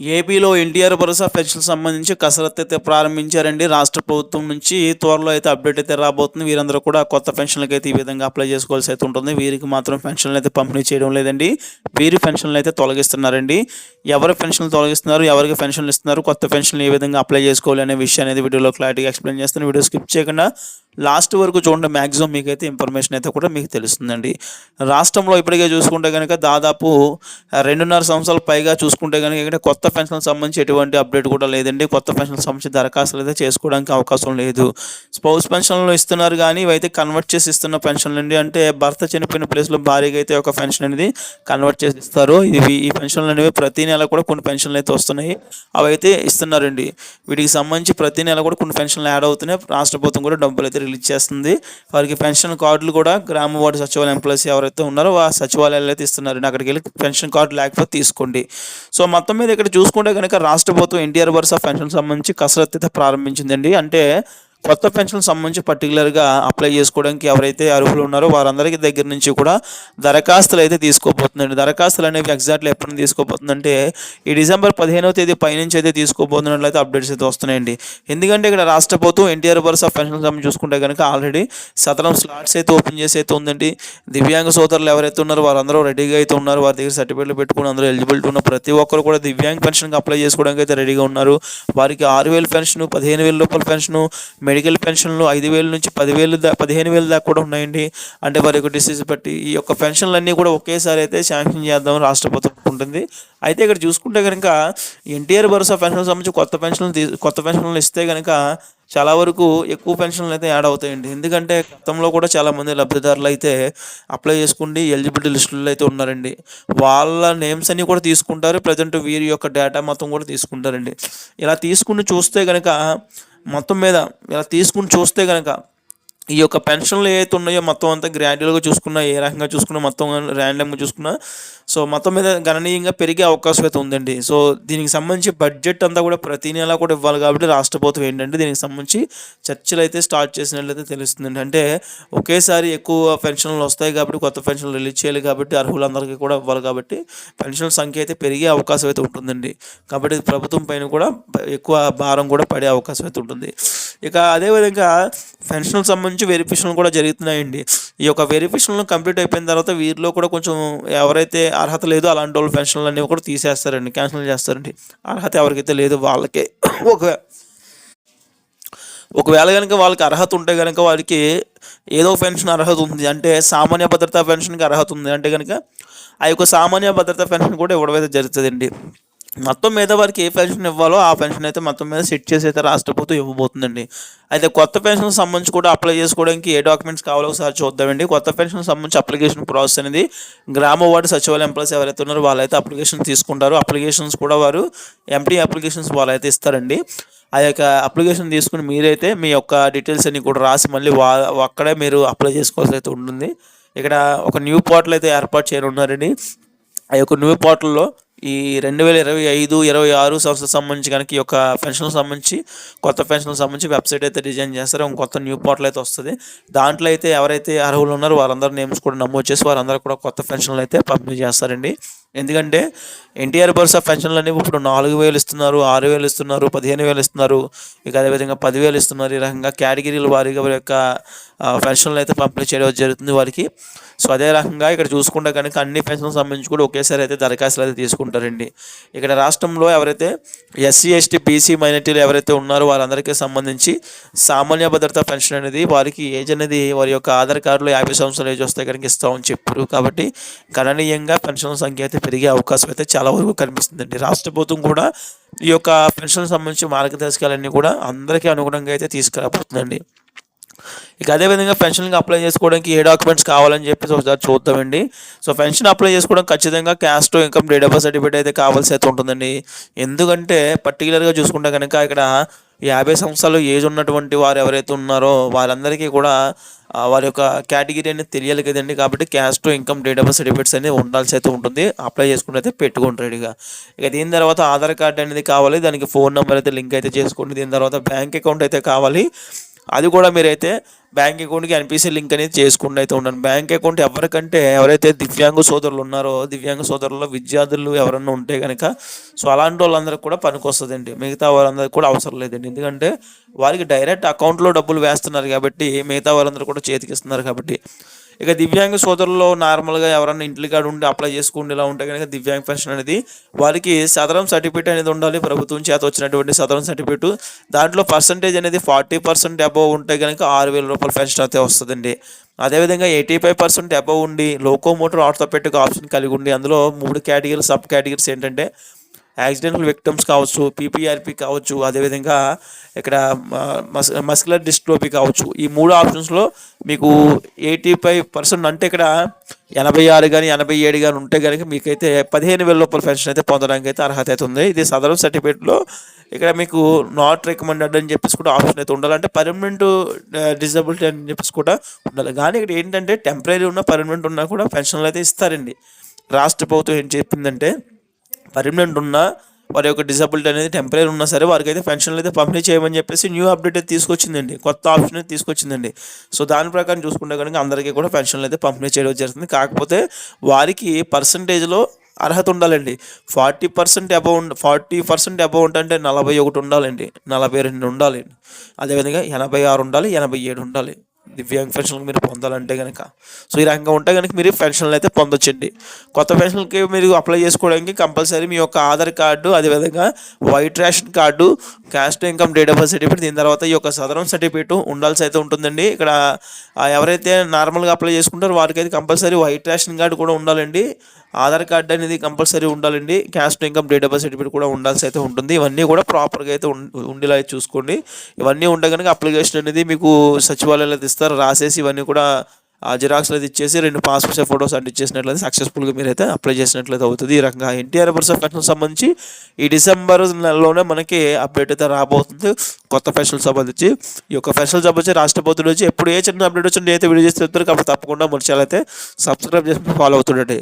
ఏపీలో ఎన్టీఆర్ భరోసా పెన్షన్ సంబంధించి కసరత్తు అయితే ప్రారంభించారండి. రాష్ట్ర ప్రభుత్వం నుంచి త్వరలో అయితే అప్డేట్ అయితే రాబోతుంది. వీరందరూ కూడా కొత్త పెన్షన్లకు అయితే ఈ విధంగా అప్లై చేసుకోవాల్సి అయితే ఉంటుంది. వీరికి మాత్రం పెన్షన్లు అయితే పంపిణీ చేయడం లేదండి. వీరి పెన్షన్లు అయితే తొలగిస్తున్నారండి. ఎవరి పెన్షన్లు తొలగిస్తున్నారు? ఎవరికి పెన్షన్లు ఇస్తున్నారు? కొత్త పెన్షన్లు ఏ విధంగా అప్లై చేసుకోవాలి అనే విషయం అనేది వీడియోలో క్లారిటీగా ఎక్స్ప్లెయిన్ చేస్తాను. వీడియో స్కిప్ చేయకుండా లాస్ట్ వరకు చూడండి మ్యాక్సిమం మీకైతే ఇన్ఫర్మేషన్ అయితే కూడా మీకు తెలుస్తుందండి. రాష్ట్రంలో ఇప్పటికే చూసుకుంటే కనుక దాదాపు రెండున్నర సంవత్సరాల పైగా చూసుకుంటే కనుక ఇక్కడ కొత్త పెన్షన్ సంబంధించి ఎటువంటి అప్డేట్ కూడా లేదండి. కొత్త పెన్షన్ సంబంధించి దరఖాస్తులు అయితే చేసుకోవడానికి అవకాశం లేదు. స్పౌస్ పెన్షన్లు ఇస్తున్నారు కానీ ఇవైతే కన్వర్ట్ చేసి ఇస్తున్న పెన్షన్లు అండి. అంటే భర్త చనిపోయిన ప్లేస్లో భారీగా అయితే ఒక పెన్షన్ అనేది కన్వర్ట్ చేసి ఇస్తారు. ఇవి ఈ పెన్షన్లు అనేవి ప్రతి నెల కూడా కొన్ని పెన్షన్లు అయితే వస్తున్నాయి. అవి అయితే ఇస్తున్నారండి. వీటికి సంబంధించి ప్రతి నెల కూడా కొన్ని పెన్షన్లు యాడ్ అవుతున్నాయి. రాష్ట్ర ప్రభుత్వం కూడా డబ్బులు అయితే రిలీజ్ చేస్తుంది. వారికి పెన్షన్ కార్డులు కూడా గ్రామ వార్డు సచివాలయ ఎంప్లాయీస్ ఎవరైతే ఉన్నారో ఆ సచివాలయాలు అయితే ఇస్తున్నారండి. అక్కడికి వెళ్ళి పెన్షన్ కార్డు లేకపోతే తీసుకోండి. సో మొత్తం మీద ఇక్కడ చూసుకుంటే కనుక రాష్ట్ర ప్రభుత్వం ఎన్టీఆర్ వరుస పెన్షన్ సంబంధించి కసరత్తు అయితే ప్రారంభించిందండి. అంటే కొత్త పెన్షన్ సంబంధించి పర్టికులర్గా అప్లై చేసుకోవడానికి ఎవరైతే అర్హులు ఉన్నారో వారందరికీ దగ్గర నుంచి కూడా దరఖాస్తులు అయితే తీసుకోబోతుందండి దరఖాస్తులు అనేవి ఎగ్జాక్ట్లీ ఎప్పుడు తీసుకోబోతుందంటే ఈ డిసెంబర్ పదిహేనవ తేదీ పైనుంచి అయితే తీసుకోబోతున్నట్లయితే అప్డేట్స్ అయితే వస్తున్నాయండి. ఎందుకంటే ఇక్కడ రాష్ట్ర ప్రభుత్వం ఎన్టీఆర్ వరుస పెన్షన్ సంబంధించి చూసుకుంటే కనుక ఆల్రెడీ సతరం స్లాట్స్ అయితే ఓపెన్ చేసి అయితే ఉందండి. దివ్యాంగ సోదరులు ఎవరైతే ఉన్నారో వారందరూ రెడీగా అయితే ఉన్నారు. వారి దగ్గర సర్టిఫికేట్లు పెట్టుకుని అందరూ ఎలిజిబిలిటీ ఉన్న ప్రతి ఒక్కరు కూడా దివ్యాంగ పెన్షన్కి అప్లై చేసుకోవడానికి అయితే రెడీగా ఉన్నారు. వారికి ఆరు వేలు పెన్షన్ పదిహేను వేల రూపాయల పెన్షన్ మెడికల్ పెన్షన్లు ఐదు వేల నుంచి పదివేలు దా పదిహేను వేలు దాకా కూడా ఉన్నాయండి. అంటే వారి యొక్క డిసీజ్ బట్టి ఈ యొక్క పెన్షన్లన్నీ కూడా ఒకేసారి అయితే శాంక్షన్ చేద్దాం రాష్ట్ర ప్రభుత్వం ఉంటుంది అయితే ఇక్కడ చూసుకుంటే కనుక ఎన్టీఆర్ భరోసా పెన్షన్ సంబంధించి కొత్త పెన్షన్లు తీ కొత్త పెన్షన్లు ఇస్తే కనుక చాలా వరకు ఎక్కువ పెన్షన్లు అయితే యాడ్ అవుతాయండి. ఎందుకంటే గతంలో కూడా చాలామంది లబ్ధిదారులు అయితే అప్లై చేసుకుండి ఎలిజిబిలిటీ లిస్టుల్లో అయితే ఉన్నారండి. వాళ్ళ నేమ్స్ అన్నీ కూడా తీసుకుంటారు. ప్రజెంట్ వీరి యొక్క డేటా మొత్తం కూడా తీసుకుంటారండి. ఇలా తీసుకుని చూస్తే కనుక మొత్తం మీద ఇలా తీసుకుని చూస్తే కనుక ఈ యొక్క పెన్షన్లు ఏవైతే ఉన్నాయో మొత్తం అంతా గ్రాడ్యువల్గా చూసుకున్నా ఏ రకంగా చూసుకున్నా మొత్తం ర్యాండమ్గా చూసుకున్నా సో మొత్తం మీద గణనీయంగా పెరిగే అవకాశం అయితే ఉందండి. సో దీనికి సంబంధించి బడ్జెట్ అంతా కూడా ప్రతి నెల కూడా ఇవ్వాలి కాబట్టి రాష్ట్ర ప్రభుత్వం ఏంటంటే దీనికి సంబంధించి చర్చలు అయితే స్టార్ట్ చేసినట్లయితే తెలుస్తుందండి. అంటే ఒకేసారి ఎక్కువ పెన్షన్లు వస్తాయి కాబట్టి కొత్త పెన్షన్లు రిలీజ్ చేయాలి కాబట్టి అర్హులందరికీ కూడా ఇవ్వాలి కాబట్టి పెన్షన్ల సంఖ్య అయితే పెరిగే అవకాశం అయితే ఉంటుందండి. కాబట్టి ప్రభుత్వం పైన కూడా ఎక్కువ భారం కూడా పడే అవకాశం అయితే ఉంటుంది. ఇక అదేవిధంగా పెన్షన్కి సంబంధించి వెరిఫికేషన్లు కూడా జరుగుతున్నాయండి. ఈ యొక్క వెరిఫికేషన్లు కంప్లీట్ అయిపోయిన తర్వాత వీరిలో కూడా కొంచెం ఎవరైతే అర్హత లేదో అలాంటి వాళ్ళు పెన్షన్లు అనేవి కూడా తీసేస్తారండి క్యాన్సిల్ చేస్తారండి. అర్హత ఎవరికైతే లేదు వాళ్ళకే. ఒక ఒకవేళ కనుక వాళ్ళకి అర్హత ఉంటే కనుక వారికి ఏదో పెన్షన్ అర్హత ఉంది. అంటే సామాన్య భద్రతా పెన్షన్కి అర్హత ఉంది. అంటే కనుక ఆ యొక్క సామాన్య భద్రతా పెన్షన్ కూడా ఇవ్వడం అయితే జరుగుతుందండి. మొత్తం మీద వారికి ఏ పెన్షన్ ఇవ్వాలో ఆ పెన్షన్ అయితే మొత్తం మీద సెట్ చేసి అయితే రాష్ట్ర ప్రభుత్వం ఇవ్వబోతుందండి. అయితే కొత్త పెన్షన్ సంబంధించి కూడా అప్లై చేసుకోవడానికి ఏ డాక్యుమెంట్స్ కావాలో ఒకసారి చూద్దామండి. కొత్త పెన్షన్ సంబంధించి అప్లికేషన్ ప్రాసెస్ అనేది గ్రామ వార్డు సచివాలయం ఎంప్లాయీస్ ఎవరైతే ఉన్నారో వాళ్ళైతే అప్లికేషన్ తీసుకుంటారు. అప్లికేషన్స్ కూడా వారు ఎంటీ అప్లికేషన్స్ వాళ్ళైతే ఇస్తారండి. ఆ యొక్క అప్లికేషన్ తీసుకుని మీరైతే మీ యొక్క డీటెయిల్స్ అన్ని కూడా రాసి మళ్ళీ వా అక్కడే మీరు అప్లై చేసుకోవాల్సి అయితే ఉంటుంది. ఇక్కడ ఒక న్యూ పోర్టల్ అయితే ఏర్పాటు చేయనున్నారండి. ఆ యొక్క న్యూ పోర్టల్లో ఈ రెండు వేల ఇరవై ఐదు ఇరవై ఆరు సంవత్సరం సంబంధించి కనుక ఈ యొక్క పెన్షన్కి సంబంధించి కొత్త పెన్షన్కి సంబంధించి వెబ్సైట్ అయితే డిజైన్ చేస్తారు. కొత్త న్యూ పోర్టల్ అయితే వస్తుంది. దాంట్లో అయితే ఎవరైతే అర్హులు ఉన్నారో వారందరూ నేమ్స్ కూడా నమోదు చేసి వారందరూ కూడా కొత్త పెన్షన్లు అయితే పంపిణీ చేస్తారండి. ఎందుకంటే ఎన్టీఆర్ భరోసా పెన్షన్లు అనేవి ఇప్పుడు నాలుగు వేలు ఇస్తున్నారు ఆరు వేలు ఇస్తున్నారు పదిహేను వేలు ఇస్తున్నారు. ఇక అదేవిధంగా పదివేలు ఇస్తున్నారు. ఈ రకంగా కేటగిరీల వారీగా వారి యొక్క పెన్షన్లు అయితే పంపిణీ చేయడం జరుగుతుంది వారికి. సో అదే రకంగా ఇక్కడ చూసుకుంటే కనుక అన్ని పెన్షన్ సంబంధించి కూడా ఒకేసారి అయితే దరఖాస్తులు అయితే తీసుకుంటారండి. ఇక్కడ రాష్ట్రంలో ఎవరైతే ఎస్సీ ఎస్టీ బీసీ మైనార్టీలు ఎవరైతే ఉన్నారో వారందరికీ సంబంధించి సామాన్య భద్రత పెన్షన్ అనేది వారికి ఏజ్ అనేది వారి యొక్క ఆధార్ కార్డులో యాభై సంవత్సరాలు ఏజ్ వస్తే కనుక ఇస్తామని చెప్పారు. కాబట్టి గణనీయంగా పెన్షన్ సంఖ్య అయితే పెరిగే అవకాశం అయితే చాలా వరకు కనిపిస్తుందండి. రాష్ట్ర ప్రభుత్వం కూడా ఈ యొక్క పెన్షన్ సంబంధించి మార్గదర్శకాలన్నీ కూడా అందరికీ అనుగుణంగా అయితే తీసుకురాబోతుందండి ఇక అదేవిధంగా పెన్షన్కి అప్లై చేసుకోవడానికి ఏ డాక్యుమెంట్స్ కావాలని చెప్పేసి ఒకసారి చూద్దామండి. సో పెన్షన్ అప్లై చేసుకోవడం ఖచ్చితంగా caste income date of certificate అయితే కావాల్సి అయితే ఉంటుందండి. ఎందుకంటే పర్టికులర్గా చూసుకుంటే కనుక ఇక్కడ యాభై సంవత్సరాలు ఏజ్ ఉన్నటువంటి వారు ఎవరైతే ఉన్నారో వారందరికీ కూడా వారి యొక్క కేటగిరీ అనేది తెలియాలి కదండి. కాబట్టి caste income date of certificates అనేది ఉండాల్సి అయితే ఉంటుంది. అప్లై చేసుకుంటే అయితే పెట్టుకుంటారు రెడీగా. ఇక దీని తర్వాత ఆధార్ కార్డ్ అనేది కావాలి. దానికి ఫోన్ నెంబర్ అయితే లింక్ అయితే చేసుకోండి. దీని తర్వాత బ్యాంక్ అకౌంట్ అయితే కావాలి. అది కూడా మీరైతే బ్యాంక్ అకౌంట్కి ఎన్పిసి లింక్ అనేది చేసుకుంటూ అయితే ఉండండి. బ్యాంక్ అకౌంట్ ఎవరికంటే ఎవరైతే దివ్యాంగ సోదరులు ఉన్నారో దివ్యాంగ సోదరుల్లో విద్యార్థులు ఎవరన్నా ఉంటే కనుక సో అలాంటి వాళ్ళందరికీ కూడా పనికొస్తుందండి మిగతా వాళ్ళందరికీ కూడా అవసరం లేదండి. ఎందుకంటే వారికి డైరెక్ట్ అకౌంట్లో డబ్బులు వేస్తున్నారు కాబట్టి మిగతా వాళ్ళందరూ కూడా చేతికి ఇస్తున్నారు కాబట్టి. ఇక దివ్యాంగ సోదరుల్లో నార్మల్గా ఎవరన్నా ఇంటికాడ ఉండి అప్లై చేసుకుంటే ఇలా ఉంటే కనుక దివ్యాంగ పెన్షన్ అనేది వారికి సదరం సర్టిఫికేట్ అనేది ఉండాలి. ప్రభుత్వం చేత వచ్చినటువంటి సదరం సర్టిఫికేట్. దాంట్లో పర్సంటేజ్ అనేది ఫార్టీ పర్సెంట్ అబవ్ ఉంటే కనుక ఆరు వేల రూపాయల పెన్షన్ అయితే వస్తుందండి. అదేవిధంగా ఎయిటీ ఫైవ్ పర్సెంట్ అబవ్ ఉండి లోకోమోటర్ ఆర్థోపెటిక్ ఆప్షన్ కలిగి ఉండి అందులో మూడు కేటగిరీ సబ్ కేటగిరీస్ ఏంటంటే యాక్సిడెంటల్ విక్టమ్స్ కావచ్చు పీపీఆర్పి కావచ్చు అదేవిధంగా ఇక్కడ మస్ మస్కులర్ డిస్ట్రోపీ కావచ్చు. ఈ మూడు ఆప్షన్స్లో మీకు ఎయిటీ ఫైవ్ పర్సెంట్ అంటే ఇక్కడ ఎనభై ఆరు కానీ ఎనభై ఏడు కానీ ఉంటే కనుక మీకైతే పదిహేను వేల రూపాయల పెన్షన్ అయితే పొందడానికి అయితే అర్హత అయితే ఉంది. ఇది సదరం సర్టిఫికేట్లో ఇక్కడ మీకు నాట్ రికమెండెడ్ అని చెప్పేసి కూడా ఆప్షన్ అయితే ఉండాలి. అంటే పర్మనెంట్ డిజబిలిటీ అని చెప్పేసి కూడా ఉండాలి. కానీ ఇక్కడ ఏంటంటే టెంపరీ ఉన్న పర్మనెంట్ ఉన్నా కూడా పెన్షన్లు అయితే ఇస్తారండి. రాష్ట్ర ప్రభుత్వం ఏం చెప్పిందంటే పర్మనెంట్ ఉన్నా వారి యొక్క డిసబిలిటీ అనేది టెంపరీ ఉన్నా సరే వారికి అయితే పెన్షన్లు అయితే పంపిణీ చేయమని చెప్పేసి న్యూ అప్డేట్ అయితే తీసుకొచ్చిందండి. కొత్త ఆప్షన్ అయితే తీసుకొచ్చిందండి. సో దాని ప్రకారం చూసుకుంటే కనుక అందరికీ కూడా పెన్షన్లు అయితే పంపిణీ చేయడం జరుగుతుంది. కాకపోతే వారికి పర్సంటేజ్లో అర్హత ఉండాలండి. Forty percent above forty percent above అంటే నలభై ఒకటి ఉండాలండి. నలభై రెండు ఉండాలి. అదేవిధంగా ఎనభై ఆరు ఉండాలి ఎనభై ఏడు ఉండాలి. దివ్యాంగ పెన్షన్లు మీరు పొందాలంటే కనుక సో ఈ రకంగా ఉంటే కనుక మీరు పెన్షన్లు అయితే పొందొచ్చండి. కొత్త పెన్షన్కి మీరు అప్లై చేసుకోవడానికి కంపల్సరీ మీ యొక్క ఆధార్ కార్డు అదేవిధంగా white ration card caste income date of birth certificate దీని తర్వాత ఈ యొక్క సదరం సర్టిఫికేట్ ఉండాల్సి అయితే ఉంటుందండి. ఇక్కడ ఎవరైతే నార్మల్గా అప్లై చేసుకుంటారో వారికైతే కంపల్సరీ వైట్ రేషన్ కార్డు కూడా ఉండాలండి. ఆధార్ కార్డు అనేది కంపల్సరీ ఉండాలండి. Caste income date of birth certificate కూడా ఉండాల్సి అయితే ఉంటుంది. ఇవన్నీ కూడా ప్రాపర్గా అయితే ఉండేలా చూసుకోండి. ఇవన్నీ ఉంటే కనుక అప్లికేషన్ అనేది మీకు సచివాలయాలు ఇస్తారు. రాసేసి ఇవన్నీ కూడా ఆ జిరాక్స్లు అయితే ఇచ్చేసి రెండు పాస్పోర్ట్ సైజ్ ఫోటోస్ అంటే ఇచ్చేసినట్లయితే సక్సెస్ఫుల్గా మీరైతే అప్లై చేసినట్లయితే అవుతుంది. ఈ రకంగా ఎన్టీఆర్ పర్సన్ పెన్షన్ సంబంధించి ఈ డిసెంబర్ నెలలోనే మనకి అప్డేట్ అయితే రాబోతుంది. కొత్త పెన్షన్ సంబంధించి ఈ యొక్క పెన్షన్ సంబంధించి రాష్ట్ర ప్రభుత్వం నుంచి ఎప్పుడు ఏ చిన్న అప్డేట్ వచ్చినా అయితే వీడియో చేసి కాబట్టి తప్పకుండా మన ఛానల్ అయితే సబ్స్క్రైబ్ చేసి ఫాలో అవుతుండండి.